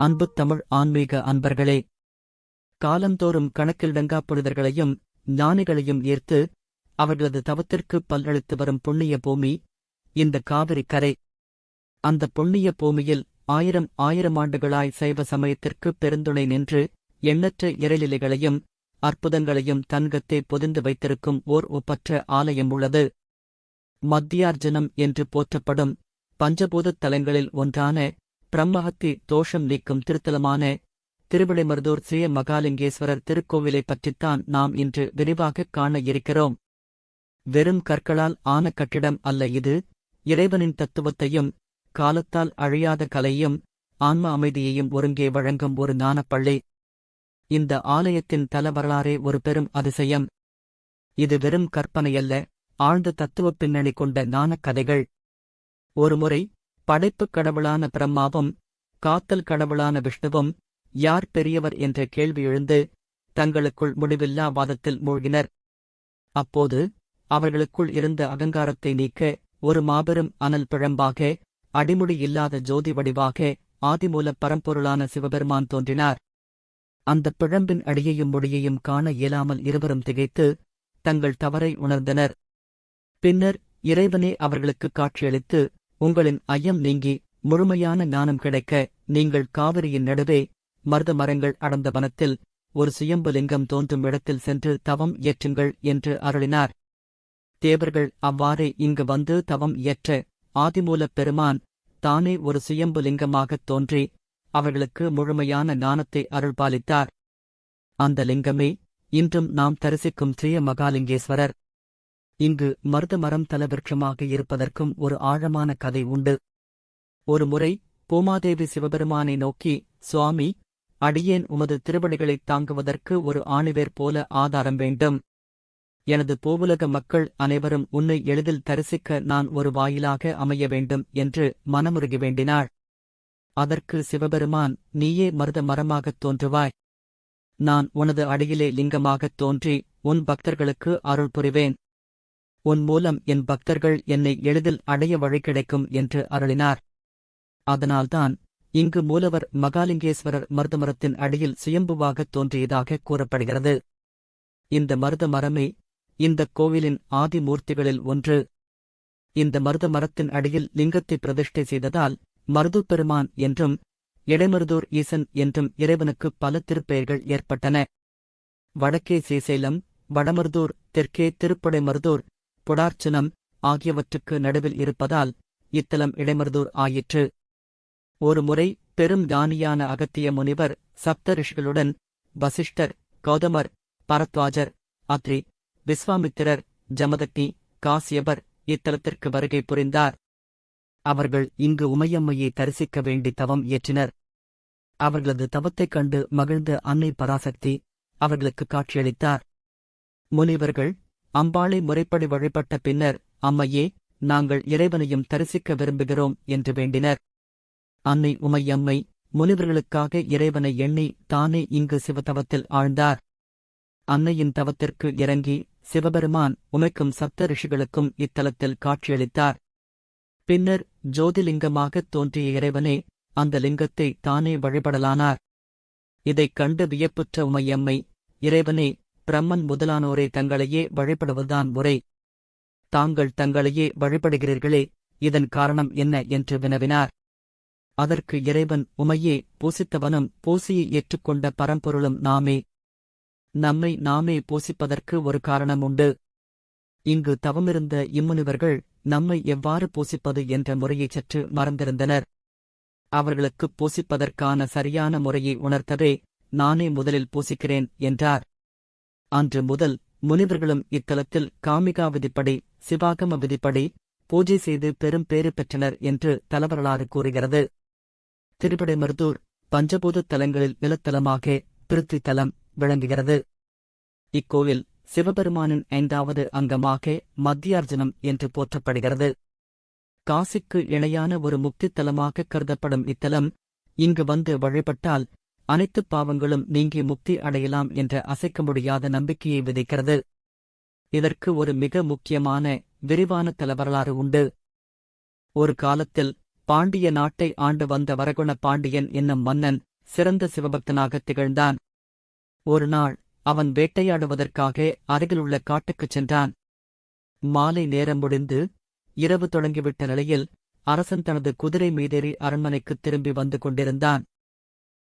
அன்பு தமிழ் ஆன்மீக அன்பர்களே. காலந்தோறும் கணக்கிலடங்கா புனிதர்களையும் ஞானிகளையும் ஈர்த்து அவர்களது தவத்திற்கு பல்லளித்து வரும் புண்ணிய பூமி இந்த காவிரி கரை. அந்த புண்ணிய பூமியில் ஆயிரம் ஆயிரம் ஆண்டுகளாய் சைவ சமயத்திற்கு பெருந்துணை நின்று எண்ணற்ற இறைநிலைகளையும் அற்புதங்களையும் தன்கத்தே பொதிந்து வைத்திருக்கும் ஓர் ஒப்பற்ற ஆலயம் உள்ளது. மத்தியார்ஜனம் என்று போற்றப்படும் பஞ்சபூதத் தலங்களில் ஒன்றான பிரம்மஹத்தி தோஷம் நீக்கும் திருத்தலமான திருவிளைமருதூர் ஸ்ரீ மகாலிங்கேஸ்வரர் திருக்கோவிலைப் பற்றித்தான் நாம் இன்று விரிவாகக் காண இருக்கிறோம். வெறும் கற்களால் ஆன கட்டிடம் அல்ல இது. இறைவனின் தத்துவத்தையும் காலத்தால் அழியாத கலையும் ஆன்ம அமைதியையும் ஒருங்கே வழங்கும் ஒரு ஞானப்பள்ளி. இந்த ஆலயத்தின் தல வரலாறே ஒரு பெரும் அதிசயம். இது வெறும் கற்பனையல்ல ஆழ்ந்த தத்துவப் பின்னணி கொண்ட ஞானக் கதைகள். ஒருமுறை படைப்புக் கடவுளான பிரம்மாவும் காத்தல் கடவுளான விஷ்ணுவும் யார் பெரியவர் என்ற கேள்வி எழுந்து தங்களுக்குள் முடிவில்லா வாதத்தில் மூழ்கினர். அப்போது அவர்களுக்குள் இருந்த அகங்காரத்தை நீக்க ஒரு மாபெரும் அனல் பிழம்பாக அடிமுடி இல்லாத ஜோதி வடிவாக ஆதிமூலப் பரம்பொருளான சிவபெருமான் தோன்றினார். அந்தப் பிழம்பின் அடியையும் முடியையும் காண இயலாமல் இருவரும் திகைத்து தங்கள் தவறை உணர்ந்தனர். பின்னர் இறைவனே அவர்களுக்கு காட்சியளித்து உங்களின் ஐயம் நீங்கி முழுமையான ஞானம் கிடைக்க நீங்கள் காவிரியின் நடுவே மருத மரங்கள் அடர்ந்த வனத்தில் ஒரு சுயம்புலிங்கம் தோன்றும் இடத்தில் சென்று தவம் இயற்றுங்கள் என்று அருளினார். தேவர்கள் அவ்வாறே இங்கு வந்து தவம் இயற்ற ஆதிமூலப் பெருமான் தானே ஒரு சுயம்புலிங்கமாகத் தோன்றி அவர்களுக்கு முழுமையான ஞானத்தை அருள்பாலித்தார். அந்த லிங்கமே இன்றும் நாம் தரிசிக்கும் ஸ்ரீய மகாலிங்கேஸ்வரர் இங்கு மருத மரம் தலவிருட்சமாக இருப்பதற்கும் ஒரு ஆழமான கதை உண்டு. ஒருமுறை பூமாதேவி சிவபெருமானை நோக்கி சுவாமி அடியேன் உமது திருவடிகளைத் தாங்குவதற்கு ஒரு ஆணிவேர் போல ஆதாரம் வேண்டும். எனது பூவுலக மக்கள் அனைவரும் உன்னை எளிதில் தரிசிக்க நான் ஒரு வாயிலாக அமைய வேண்டும் என்று மனமுருகி வேண்டினாள். அதற்கு சிவபெருமான் நீயே மருத மரமாகத் தோன்றுவாய். நான் உனது அடியிலே லிங்கமாகத் தோன்றி உன் பக்தர்களுக்கு அருள் புரிவேன். உன் மூலம் என் பக்தர்கள் என்னை எளிதில் அடைய வழி கிடைக்கும் என்று அருளினார். அதனால்தான் இங்கு மூலவர் மகாலிங்கேஸ்வரர் மருதமரத்தின் அடியில் சுயம்புவாகத் தோன்றியதாக கூறப்படுகிறது. இந்த மருத மரமே இந்தக் கோவிலின் ஆதி மூர்த்திகளில் ஒன்று. இந்த மருத மரத்தின் அடியில் லிங்கத்தை பிரதிஷ்டை செய்ததால் மருது பெருமான் என்றும் இடைமருதூர் ஈசன் என்றும் இறைவனுக்கு பல திருப்பெயர்கள் ஏற்பட்டன. வடக்கே சீசேலம் வடமருதூர் தெற்கே திருப்படைமருதூர் புடார்ச்சனம் ஆகியவற்றுக்கு நடுவில் இருப்பதால் இத்தலம் இடைமருதூர் ஆயிற்று. ஒருமுறை பெரும் தானியான அகத்திய முனிவர் சப்த ரிஷிகளுடன் வசிஷ்டர் கௌதமர் பரத்வாஜர் அத்ரி விஸ்வாமித்திரர் ஜமதக்னி காசியபர் இத்தலத்திற்கு வருகை புரிந்தார். அவர்கள் இங்கு உமையம்மையை தரிசிக்க வேண்டி தவம் இயற்றினர் அவர்களது தவத்தைக் கண்டு மகிழ்ந்த அன்னை பராசக்தி அவர்களுக்கு காட்சியளித்தார். முனிவர்கள் அம்பாளை முறைப்படி வழிபட்ட பின்னர் அம்மையே நாங்கள் இறைவனையும் தரிசிக்க விரும்புகிறோம் என்று வேண்டினர். அன்னை உமையம்மை முனிவர்களுக்காக இறைவனை எண்ணி தானே இங்கு சிவதவத்தில் ஆழ்ந்தார். அன்னையின் தவத்திற்கு இறங்கி சிவபெருமான் உமைக்கும் சப்த ரிஷிகளுக்கும் இத்தலத்தில் காட்சியளித்தார். பின்னர் ஜோதிலிங்கமாகத் தோன்றிய இறைவனே அந்த லிங்கத்தை தானே வழிபடலானார். இதைக் கண்டு வியப்புற்ற உமையம்மை இறைவனே பிரம்மன் முதலானோரே தங்களையே வழிபடுவதுதான் முறை. தாங்கள் தங்களையே வழிபடுகிறீர்களே இதன் காரணம் என்ன என்று வினவினார். அதற்கு இறைவன் உமையே பூசித்தவனும் பூசியை ஏற்றுக்கொண்ட பரம்பொருளும் நாமே. நம்மை நாமே பூசிப்பதற்கு ஒரு காரணம் உண்டு. இங்கு தவமிருந்த இம்முனிவர்கள் நம்மை எவ்வாறு பூசிப்பது என்ற முறையைச் சற்று மறந்திருந்தனர். அவர்களுக்கு பூசிப்பதற்கான சரியான முறையை உணர்த்தவே நானே முதலில் பூசிக்கிறேன் என்றார். அன்று முதல் முனிவர்களும் இத்தலத்தில் காமிகா விதிப்படி சிவாகம விதிப்படி பூஜை செய்து பெரும் பேறு பெற்றனர் என்று தலவரலாறு கூறுகிறது. திருவிடைமருதூர் பஞ்சபூத தலங்களில் நிலத்தலமாக பிருத்வி தலம் விளங்குகிறது. இக்கோவில் சிவபெருமானின் ஐந்தாவது அங்கமாக மத்தியார்ஜனம் என்று போற்றப்படுகிறது. காசிக்கு இணையான ஒரு முக்தித்தலமாக கருதப்படும் இத்தலம் இங்கு வந்து வழிபட்டால் அனைத்துப் பாவங்களும் நீங்கி முக்தி அடையலாம் என்ற அசைக்க முடியாத நம்பிக்கையை விதைக்கிறது. இதற்கு ஒரு மிக முக்கியமான விரிவான தலவரலாறு உண்டு. ஒரு காலத்தில் பாண்டிய நாட்டை ஆண்டு வந்த வரகுண பாண்டியன் என்னும் மன்னன் சிறந்த சிவபக்தனாகத் திகழ்ந்தான். ஒரு நாள் அவன் வேட்டையாடுவதற்காக அருகிலுள்ள காட்டுக்குச் சென்றான். மாலை நேரம் முடிந்து இரவு தொடங்கிவிட்ட நிலையில் அரசன் தனது குதிரை மீதேறி அரண்மனைக்குத் திரும்பி வந்து கொண்டிருந்தான்.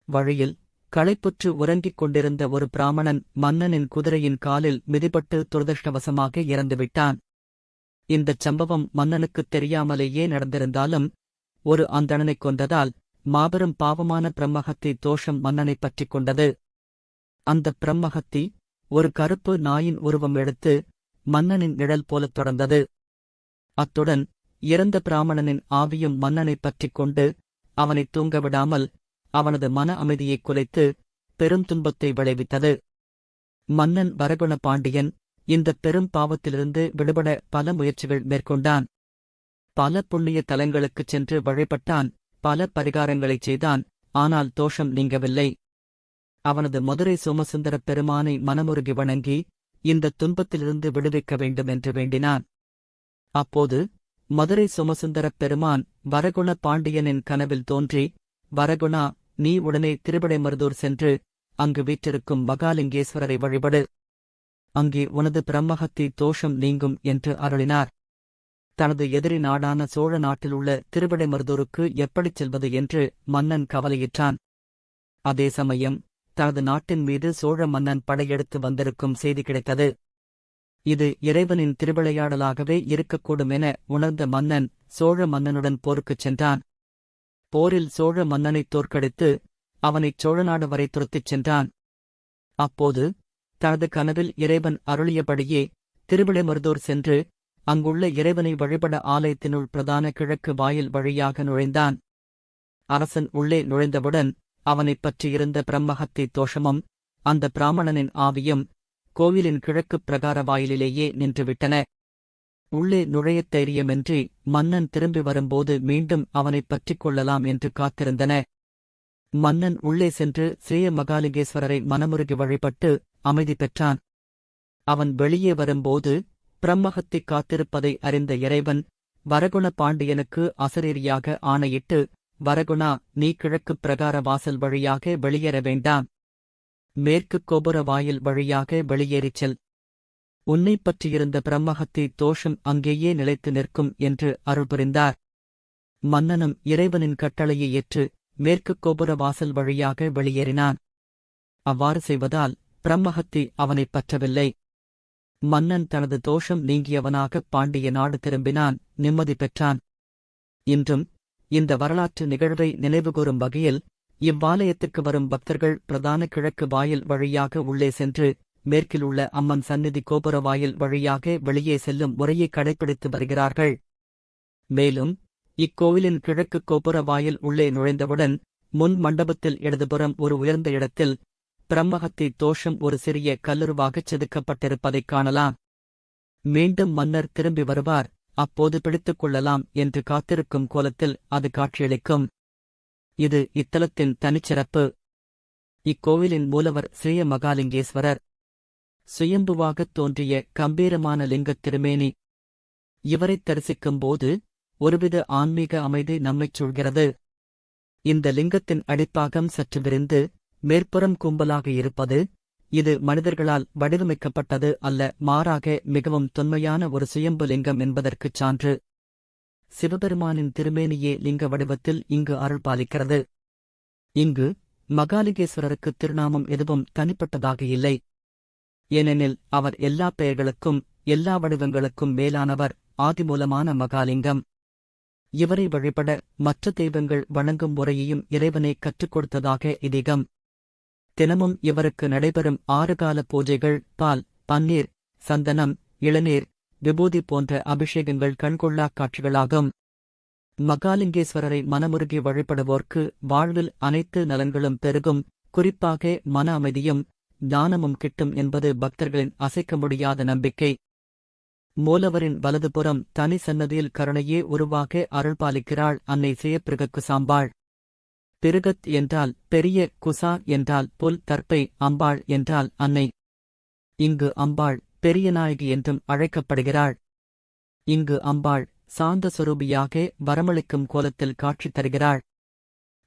வழியில் களைப்புற்று உறங்கிக் கொண்டிருந்த ஒரு பிராமணன் மன்னனின் குதிரையின் காலில் மிதிபட்டு துரதிருஷ்டவசமாக இறந்துவிட்டான். இந்தச் சம்பவம் மன்னனுக்குத் தெரியாமலேயே நடந்திருந்தாலும் ஒரு அந்தணனைக் கொண்டதால் மாபெரும் பாவமான பிரம்மஹத்தி தோஷம் மன்னனைப் பற்றிக் கொண்டது. அந்தப் பிரம்மஹத்தி ஒரு கருப்பு நாயின் உருவம் எடுத்து மன்னனின் நிழல் போலத் தொடர்ந்தது. அத்துடன் இறந்த பிராமணனின் ஆவியும் மன்னனைப் பற்றிக் கொண்டு அவனைத் தூங்க விடாமல் அவனது மன அமைதியைக் குலைத்து பெரும் துன்பத்தை விளைவித்தது. மன்னன் வரகுண பாண்டியன் இந்த பெரும் பாவத்திலிருந்து விடுபட பல முயற்சிகள் மேற்கொண்டான். பல புண்ணிய தலங்களுக்குச் சென்று வழிபட்டான் பல பரிகாரங்களைச் செய்தான் ஆனால் தோஷம் நீங்கவில்லை. அவனது மதுரை சோமசுந்தரப் பெருமானை மனமுருகி வணங்கி இந்த துன்பத்திலிருந்து விடுவிக்க வேண்டும் என்று வேண்டினான். அப்போது மதுரை சோமசுந்தரப் பெருமான் வரகுண பாண்டியனின் கனவில் தோன்றி வரகுணா நீ உடனே திருவிடைமருதூர் சென்று அங்கு வீற்றிருக்கும் மகாலிங்கேஸ்வரரை வழிபடு. அங்கே உனது பிரம்மஹத்தி தோஷம் நீங்கும் என்று அருளினார். தனது எதிரி நாடான சோழ நாட்டில் உள்ள திருவிடைமருதூருக்கு எப்படிச் செல்வது என்று மன்னன் கவலையிற்றான் அதே சமயம் தனது நாட்டின் மீது சோழ மன்னன் படையெடுத்து வந்திருக்கும் செய்தி கிடைத்தது. இது இறைவனின் திருவிளையாடலாகவே இருக்கக்கூடும் என உணர்ந்த மன்னன் சோழ மன்னனுடன் போருக்குச் சென்றான். போரில் சோழ மன்னனைத் தோற்கடித்து அவனைச் சோழநாடு வரை துரத்திச் சென்றான். அப்போது தனது கனவில் இறைவன் அருளியபடியே திருவிடைமருதூர் சென்று அங்குள்ள இறைவனை வழிபட ஆலயத்தினுள் பிரதான கிழக்கு வாயில் வழியாக நுழைந்தான். அரசன் உள்ளே நுழைந்தவுடன் அவனைப் பற்றியிருந்த பிரம்மஹத்தி தோஷமும் அந்த பிராமணனின் ஆவியும் கோவிலின் கிழக்குப் பிரகார வாயிலிலேயே நின்றுவிட்டன. உள்ளே நுழையத் தைரியமின்றி மன்னன் திரும்பி வரும்போது மீண்டும் அவனைப் பற்றிக் கொள்ளலாம் என்று காத்திருந்தன. மன்னன் உள்ளே சென்று ஸ்ரீய மகாலிங்கேஸ்வரரை மனமுருகி வழிபட்டு அமைதி பெற்றான். அவன் வெளியே வரும்போது பிரம்மஹத்தி காத்திருப்பதை அறிந்த இறைவன் வரகுண பாண்டியனுக்கு அசரீரியாக ஆணையிட்டு வரகுணா நீ கிழக்குப் பிரகார வாசல் வழியாக வெளியேற வேண்டாம். மேற்குக் கோபுர வாயில் வழியாக வெளியேறிச் செல். உன்னைப் பற்றியிருந்த பிரம்மஹத்தி தோஷம் அங்கேயே நிலைத்து நிற்கும் என்று அருள் புரிந்தார். மன்னனும் இறைவனின் கட்டளையை ஏற்று மேற்குக் கோபுர வாசல் வழியாக வெளியேறினான். அவ்வாறு செய்வதால் பிரம்மஹத்தி அவனைப் பற்றவில்லை. மன்னன் தனது தோஷம் நீங்கியவனாகப் பாண்டிய நாடு திரும்பினான் நிம்மதி பெற்றான். இன்றும் இந்த வரலாற்று நிகழ்வை நினைவுகூரும் வகையில் இவ்வாலயத்திற்கு வரும் பக்தர்கள் பிரதான கிழக்கு வாயில் வழியாக உள்ளே சென்று மேற்கில் உள்ள அம்மன் சந்நிதி கோபுர வாயில் வழியாக வெளியே செல்லும் முறையை கடைபிடித்து வருகிறார்கள். மேலும் இக்கோவிலின் கிழக்கு கோபுர வாயில் உள்ளே நுழைந்தவுடன் முன் மண்டபத்தில் இடதுபுறம் ஒரு உயர்ந்த இடத்தில் பிரம்மஹத்தி தோஷம் ஒரு சிறிய கல்லுருவாகச் செதுக்கப்பட்டிருப்பதைக் காணலாம். மீண்டும் மன்னர் திரும்பி வருவார் அப்போது பிடித்துக் கொள்ளலாம் என்று காத்திருக்கும் கோலத்தில் அது காட்சியளிக்கும். இது இத்தலத்தின் தனிச்சிறப்பு. இக்கோவிலின் மூலவர் ஸ்ரீய மகாலிங்கேஸ்வரர். சுயம்புவாகத் தோன்றிய கம்பீரமான லிங்கத் திருமேனி. இவரைத் தரிசிக்கும்போது ஒருவித ஆன்மீக அமைதி நம்மைச் சொல்கிறது இந்த லிங்கத்தின் அடிப்பாகம் சற்று விரிந்து மேற்புறம் கும்பலாக இருப்பது இது மனிதர்களால் வடிவமைக்கப்பட்டது அல்ல மாறாக மிகவும் தொன்மையான ஒரு சுயம்பு லிங்கம் என்பதற்குச் சான்று. சிவபெருமானின் திருமேனியே லிங்க வடிவத்தில் இங்கு அருள் பாலிக்கிறது. இங்கு மகாலிங்கேஸ்வரருக்கு திருநாமம் எதுவும் தனிப்பட்டதாக இல்லை. ஏனெனில் அவர் எல்லா பெயர்களுக்கும் எல்லா வடிவங்களுக்கும் மேலானவர் ஆதிமூலமான மகாலிங்கம். இவரை வழிபட மற்ற தெய்வங்கள் வணங்கும் முறையையும் இறைவனே கற்றுக் கொடுத்ததாக இதீகம் தினமும் இவருக்கு நடைபெறும் ஆறுகால பூஜைகள் பால் பன்னீர் சந்தனம் இளநீர் விபூதி போன்ற அபிஷேகங்கள் கண்கொள்ளாக் காட்சிகளாகும். மகாலிங்கேஸ்வரரை மனமுருகி வழிபடுவோர்க்கு வாழ்வில் அனைத்து நலன்களும் பெருகும். குறிப்பாக மன அமைதியும் ஞானமும் கிட்டும் என்பது பக்தர்களின் அசைக்க முடியாத நம்பிக்கை. மூலவரின் வலதுபுறம் தனி சன்னதியில் கருணையே உருவாக அருள்பாலிக்கிறாள் அன்னை சியப்பிருகக்கு சாம்பாள். பிருகத் என்றால் பெரிய குசா என்றால் புல் தற்பை அம்பாள் என்றால் அன்னை. இங்கு அம்பாள் பெரிய நாயகி என்றும் அழைக்கப்படுகிறாள். இங்கு அம்பாள் சாந்த சுரூபியாக வரமளிக்கும் கோலத்தில் காட்சி தருகிறாள்.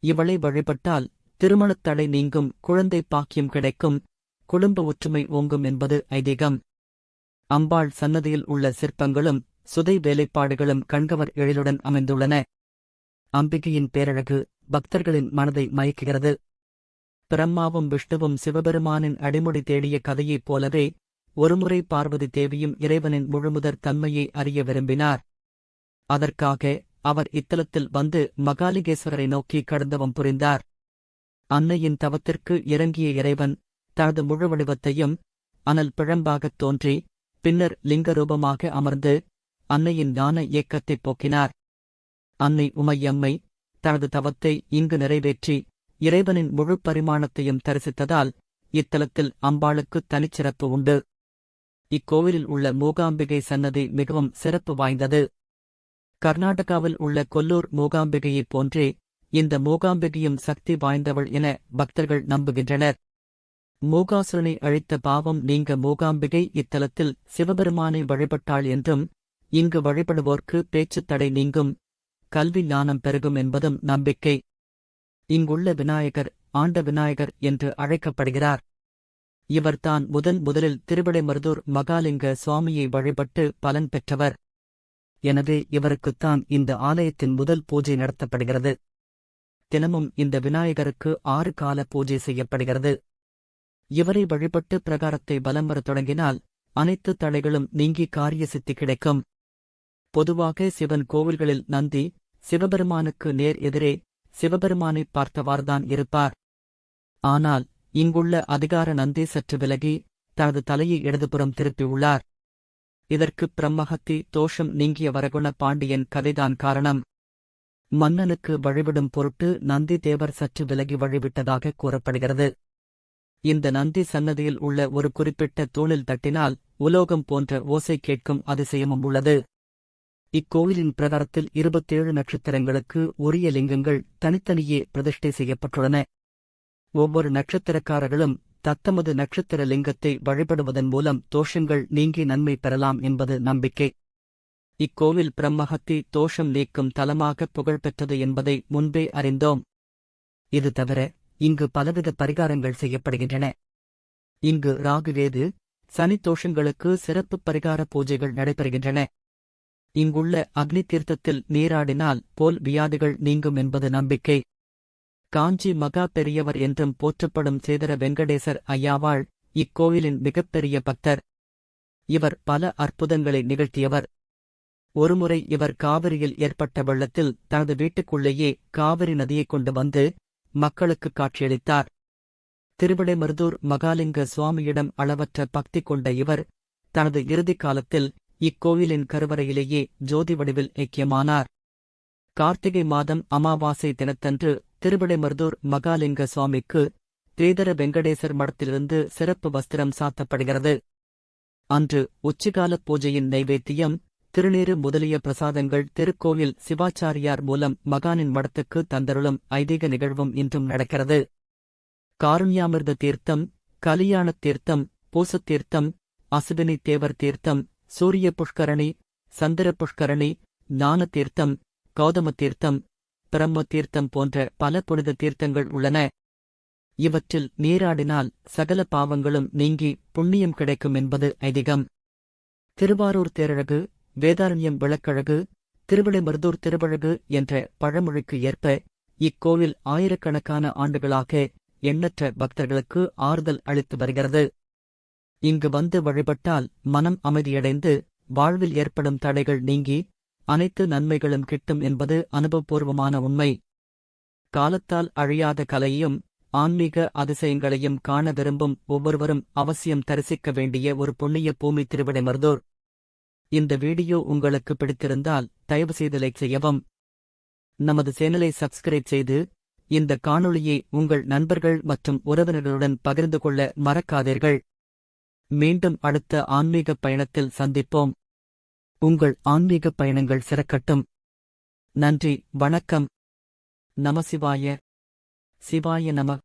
இவளை வழிபட்டால் திருமணத்தடை நீங்கும் குழந்தை பாக்கியம் கிடைக்கும். குடும்ப ஒற்றுமை ஓங்கும் என்பது ஐதீகம். அம்பாள் சன்னதியில் உள்ள சிற்பங்களும் சுதை வேலைப்பாடுகளும் கண்கவர் எழிலுடன் அமைந்துள்ளன. அம்பிகையின் பேரழகு பக்தர்களின் மனதை மயக்குகிறது. பிரம்மாவும் விஷ்ணுவும் சிவபெருமானின் அடிமுடி தேடிய கதையைப் போலவே ஒருமுறை பார்வதி தேவியும் இறைவனின் முழுமுதற் தன்மையை அறிய விரும்பினார். அதற்காக அவர் இத்தலத்தில் வந்து மகாலிகேஸ்வரரை நோக்கி கடந்தவம் புரிந்தார். அன்னையின் தவத்திற்கு இறங்கிய இறைவன் தனது முழு வடிவத்தையும் அனல் பிழம்பாகத் தோன்றி பின்னர் லிங்கரூபமாக அமர்ந்து அன்னையின் ஞான இயக்கத்தைப் போக்கினார். அன்னை உமையம்மை தனது தவத்தை இங்கு நிறைவேற்றி இறைவனின் முழு பரிமாணத்தையும் தரிசித்ததால் இத்தலத்தில் அம்பாளுக்கு தனிச்சிறப்பு உண்டு. இக்கோவிலில் உள்ள மூகாம்பிகை சன்னதி மிகவும் சிறப்பு வாய்ந்தது. கர்நாடகாவில் உள்ள கொல்லூர் மூகாம்பிகையைப் போன்றே இந்த மூகாம்பிகையும் சக்தி வாய்ந்தவள் என பக்தர்கள் நம்புகின்றனர். மூகாசுரனை அழித்த பாவம் நீங்க மூகாம்பிகை இத்தலத்தில் சிவபெருமானை வழிபட்டாள் என்றும் இங்கு வழிபடுவோர்க்கு பேச்சுத் தடை நீங்கும். கல்வி ஞானம் பெருகும் என்பதும் நம்பிக்கை. இங்குள்ள விநாயகர் ஆண்ட விநாயகர் என்று அழைக்கப்படுகிறார். இவர்தான் முதன் முதலில் திருவிடைமருதூர் மகாலிங்க சுவாமியை வழிபட்டு பலன் பெற்றவர். எனவே இவருக்குத்தான் இந்த ஆலயத்தின் முதல் பூஜை நடத்தப்படுகிறது. தினமும் இந்த விநாயகருக்கு ஆறு கால பூஜை செய்யப்படுகிறது. இவரை வழிபட்டு பிரகாரத்தை பலம் வரத் தொடங்கினால் அனைத்து தடைகளும் நீங்கி காரிய சித்தி கிடைக்கும். பொதுவாக சிவன் கோவில்களில் நந்தி சிவபெருமானுக்கு நேர் எதிரே சிவபெருமானை பார்த்தவார்தான் இருப்பார். ஆனால் இங்குள்ள அதிகார நந்தி சற்று விலகி தனது தலையை இடதுபுறம் திருப்பியுள்ளார் இதற்கு பிரம்மஹத்தி தோஷம் நீங்கிய வரகுண பாண்டியன் கதைதான் காரணம். மன்னனுக்கு வழிவிடும் பொருட்டு நந்தி தேவர் சற்று விலகி வழிவிட்டதாக கூறப்படுகிறது. இந்த நந்தி சன்னதியில் உள்ள ஒரு குறிப்பிட்ட தூணில் தட்டினால் உலோகம் போன்ற ஓசை கேட்கும் அதிசயமும் உள்ளது. இக்கோவிலின் பிரகாரத்தில் இருபத்தேழு நட்சத்திரங்களுக்கு உரிய லிங்கங்கள் தனித்தனியே பிரதிஷ்டை செய்யப்பட்டுள்ளன. ஒவ்வொரு நட்சத்திரக்காரர்களும் தத்தமது நட்சத்திர லிங்கத்தை வழிபடுவதன் மூலம் தோஷங்கள் நீங்கி நன்மை பெறலாம் என்பது நம்பிக்கை. இக்கோவில் பிரம்மஹத்தி தோஷம் நீக்கும் தலமாக புகழ்பெற்றது என்பதை முன்பே அறிந்தோம். இது தவிர இங்கு பலவித பரிகாரங்கள் செய்யப்படுகின்றன. இங்கு ராகுவேது சனி தோஷங்களுக்கு சிறப்பு பரிகார பூஜைகள் நடைபெறுகின்றன. இங்குள்ள அக்னி தீர்த்தத்தில் நீராடினால் போல் வியாதிகள் நீங்கும் என்பது நம்பிக்கை. காஞ்சி மகா பெரியவர் என்றும் போற்றப்படும் சேதர வெங்கடேசர் ஐயாவாள் இக்கோயிலின் மிகப்பெரிய பக்தர். இவர் பல அற்புதங்களை நிகழ்த்தியவர். ஒருமுறை இவர் காவிரியில் ஏற்பட்ட வெள்ளத்தில் தனது வீட்டுக்குள்ளேயே காவிரி நதியைக் கொண்டு வந்து மக்களுக்கு காட்சியளித்தார். திருவிடைமருதூர் மகாலிங்க சுவாமியிடம் அளவற்ற பக்தி கொண்ட இவர் தனது இறுதிக் காலத்தில் இக்கோவிலின் கருவறையிலேயே ஜோதி வடிவில் ஐக்கியமானார். கார்த்திகை மாதம் அமாவாசை தினத்தன்று திருவிடைமருதூர் மகாலிங்க சுவாமிக்கு திரீதர வெங்கடேசர் மடத்திலிருந்து சிறப்பு வஸ்திரம் சாத்தப்படுகிறது. அன்று உச்சிகால பூஜையின் நைவேத்தியம் திருநீறு முதலிய பிரசாதங்கள் திருக்கோயில் சிவாச்சாரியார் மூலம் மகானின் மடத்துக்கு தந்தருளும் ஐதீக நிகழ்வும் இன்றும் நடக்கிறது. காருண்யாமிர்த தீர்த்தம் கலியாணத் தீர்த்தம் பூசத் தீர்த்தம் அசுவினி தேவர் தீர்த்தம் சூரிய புஷ்கரணி சந்திர புஷ்கரணி ஞான தீர்த்தம் கௌதம தீர்த்தம் பிரம்ம தீர்த்தம் போன்ற பல புனித தீர்த்தங்கள் உள்ளன. இவற்றில் நீராடினால் சகல பாவங்களும் நீங்கி புண்ணியம் கிடைக்கும் என்பது ஐதீகம். திருவாரூர் தேரழகு வேதாரண்யம் விளக்கழகு திருவிடைமருதூர் திருவழகு என்ற பழமொழிக்கு ஏற்ப இக்கோவில் ஆயிரக்கணக்கான ஆண்டுகளாக எண்ணற்ற பக்தர்களுக்கு ஆறுதல் அளித்து வருகிறது. இங்கு வந்து வழிபட்டால் மனம் அமைதியடைந்து வாழ்வில் ஏற்படும் தடைகள் நீங்கி அனைத்து நன்மைகளும் கிட்டும் என்பது அனுபவபூர்வமான உண்மை. காலத்தால் அழியாத கலையையும் ஆன்மீக அதிசயங்களையும் காண விரும்பும் ஒவ்வொருவரும் அவசியம் தரிசிக்க வேண்டிய ஒரு புண்ணிய பூமி திருவிடைமருதூர் இந்த வீடியோ உங்களுக்கு பிடித்திருந்தால் தயவுசெய்து லைக் செய்யவும். நமது சேனலை சப்ஸ்கிரைப் செய்து இந்த காணொளியை உங்கள் நண்பர்கள் மற்றும் உறவினர்களுடன் பகிர்ந்து கொள்ள மறக்காதீர்கள். மீண்டும் அடுத்த ஆன்மீக பயணத்தில் சந்திப்போம். உங்கள் ஆன்மீக பயணங்கள் சிறக்கட்டும். நன்றி வணக்கம். நமசிவாய சிவாய நம.